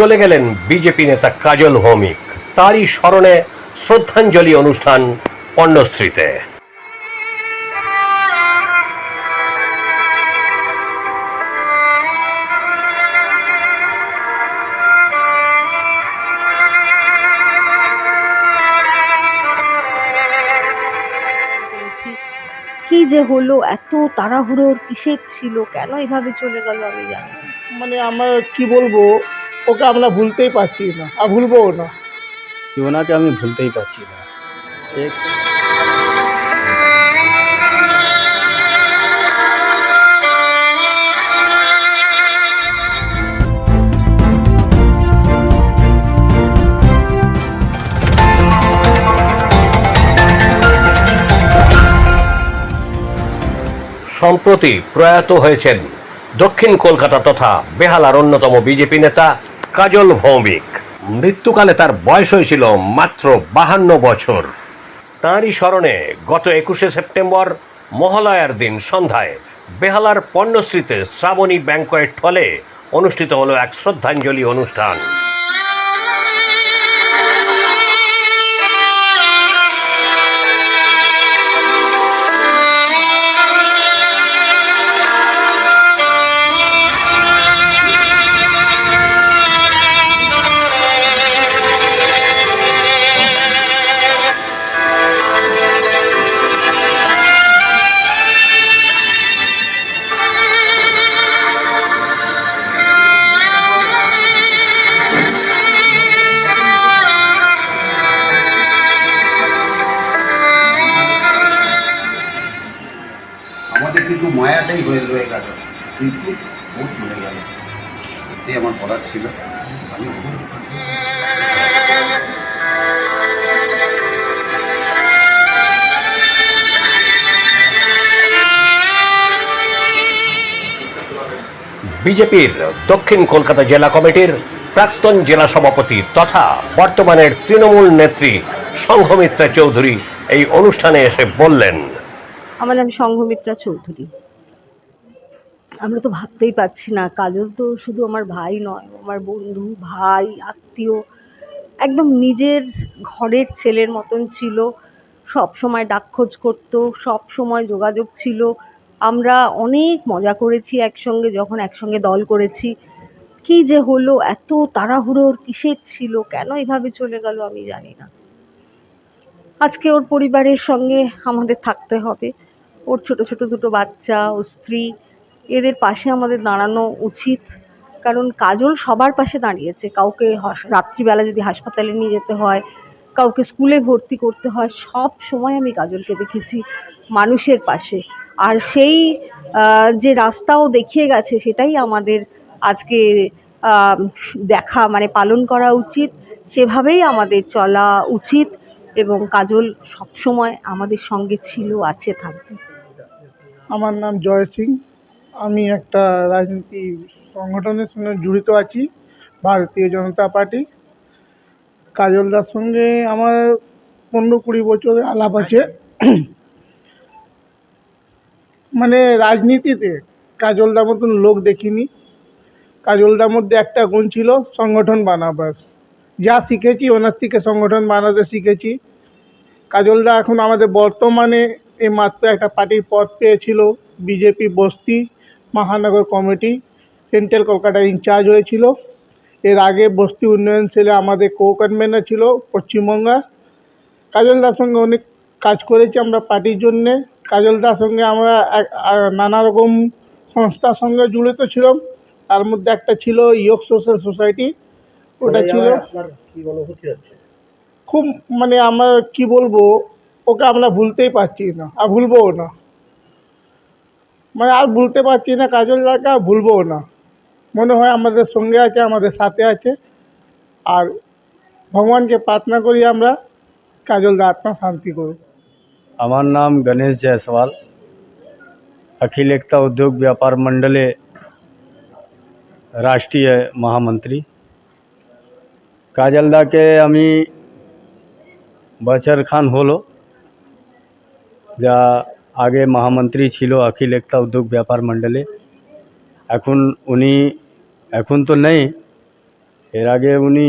চলে গেলেন বিজেপি নেতা কাজল ভৌমিক। তারই স্মরণে শ্রদ্ধাঞ্জলি অনুষ্ঠান পণ্যশ্রীতে কি যে হলো এত তাড়াহুড়োর কিসের ছিল কেন এভাবে চলে গেল আমি জানি মানে আমার কি বলব ওকে আমরা ভুলতেই পারছি না আর ভুলবো না। কি ওনাকে আমি ভুলতেই পারছি না। সম্প্রতি প্রয়াত হয়েছেন দক্ষিণ কলকাতা তথা বেহালার অন্যতম বিজেপি নেতা কাজল ভৌমিক। মৃত্যুকালে তার বয়স হয়েছিল মাত্র বাহান্ন বছর। তাঁরই স্মরণে গত একুশে সেপ্টেম্বর, মহালয়ার দিন সন্ধ্যায় বেহালার পণ্যশ্রীতে শ্রাবণী ব্যাংকয়েট হলে অনুষ্ঠিত হলো এক শ্রদ্ধাঞ্জলি অনুষ্ঠান। আমাদের কিন্তু মায়াটাই হয়ে রয়ে গেল। কিন্তু ও চলে গেল। এতে আমার বলার ছিল। আমি বিজেপির দক্ষিণ কলকাতা জেলা কমিটির প্রাক্তন জেলা সভাপতি তথা বর্তমানের তৃণমূল নেত্রী সংঘমিত্রা চৌধুরী এই অনুষ্ঠানে এসে বললেন আমার নাম সংঘমিত্রা চৌধুরী। আমরা তো ভাবতেই পারছি না কাজল তো শুধু আমার ভাই নয়, আমার বন্ধু, ভাই, আত্মীয়, একদম নিজের ঘরের ছেলের মতন ছিল, সব সময় ডাকখোঁজ করতো, সব সময় যোগাযোগ ছিল। আমরা অনেক মজা করেছি একসঙ্গে, যখন একসঙ্গে দল করেছি। কি যে হলো, এত তাড়াহুড়োর কিসের ছিল, কেন এভাবে চলে গেল আমি জানি না। আজকে ওর পরিবারের সঙ্গে আমাদের থাকতে হবে। ওর ছোট ছোট দুটো বাচ্চা ও স্ত্রী, এদের পাশে আমাদের দাঁড়ানো উচিত। কারণ কাজল সবার পাশে দাঁড়িয়েছে। কাউকে রাত্রিবেলা যদি হাসপাতালে নিয়ে যেতে হয়, কাউকে স্কুলে ভর্তি করতে হয়, সব সময় আমি কাজলকে দেখেছি মানুষের পাশে। আর সেই যে রাস্তাও দেখিয়ে গেছে, সেটাই আমাদের আজকে দেখা মানে পালন করা উচিত। সেভাবেই আমাদের চলা উচিত এবং কাজল সবসময় আমাদের সঙ্গে ছিল, আছে, থাকবে। আমার নাম জয় সিং। আমি একটা রাজনীতি সংগঠনের সঙ্গে জড়িত আছি, ভারতীয় জনতা পার্টি। কাজলদার সঙ্গে আমার পনেরো কুড়ি বছরের আলাপ আছে। মানে রাজনীতিতে কাজলদার মতন লোক দেখিনি। কাজলদার মধ্যে একটা গুণ ছিল সংগঠন বানাবার। যা শিখেছি, ওনার থেকে সংগঠন বানাতে শিখেছি। কাজলদা এখন আমাদের বর্তমানে এই মাত্র একটা পার্টির পদ পেয়েছিল বিজেপি বস্তি মহানগর কমিটি সেন্ট্রাল কলকাতার ইনচার্জ হয়েছিল। এর আগে বস্তি উন্নয়ন সেলে আমাদের কো কনভেনার ছিল পশ্চিমবঙ্গে কাজলদার সঙ্গে অনেক কাজ করেছি আমরা পার্টির জন্যে। কাজলদার সঙ্গে আমরা নানা রকম সংস্থার সঙ্গে জড়িত ছিলাম। তার মধ্যে একটা ছিল ইয়ক সোশ্যাল সোসাইটি ওটা ছিল। খুব মানে আমার কি বলব ওকে আমরা ভুলতেই পারছি না আর ভুলবও না মানে আর ভুলতে পারছি না কাজল দাকে আর ভুলবও না মনে হয় আমাদের সঙ্গে আছে আমাদের সাথে আছে আর ভগবানকে প্রার্থনা করি আমরা কাজল দা আত্মা শান্তি করুক আমার নাম गणेश जायसवाल अखिल एकता उद्योग व्यापार मंडले রাষ্ট্রীয় মহামন্ত্রী কাজলদাকে আমি বছর খান হলো যা আগে মহামন্ত্রী ছিল অখিল একতা উদ্যোগ ব্যাপার মণ্ডলে। এখন উনি, এখন তো নেই। এর আগে উনি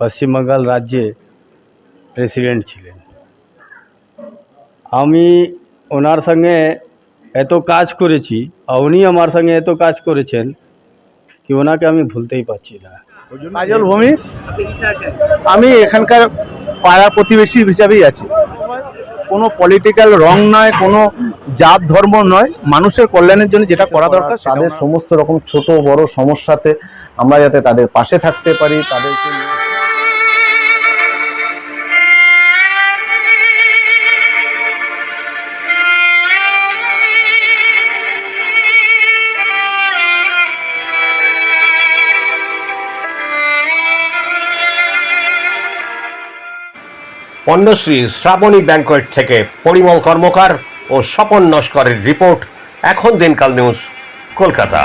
পশ্চিমবাংলার রাজ্যে প্রেসিডেন্ট ছিলেন। আমি ওনার সঙ্গে এত কাজ করেছি, আর উনি আমার সঙ্গে এত কাজ করেছেন কি ওনাকে আমি ভুলতেই পারছি না। কাজল ভূমি, আমি এখানকার পাড়া প্রতিবেশী হিসাবেই আছি। কোনো পলিটিক্যাল রং নয় কোনো জাত ধর্ম নয় মানুষের কল্যাণের জন্য যেটা করা দরকার তাদের সমস্ত রকম ছোট বড় সমস্যাতে আমরা যাতে তাদের পাশে থাকতে পারি তাদেরকে পণ্যশ্রী শ্রাবণী ব্যাংকোয়েট থেকে পরিমল কর্মকার ও স্বপন নস্করের রিপোর্ট এখন দিনকাল নিউজ কলকাতা।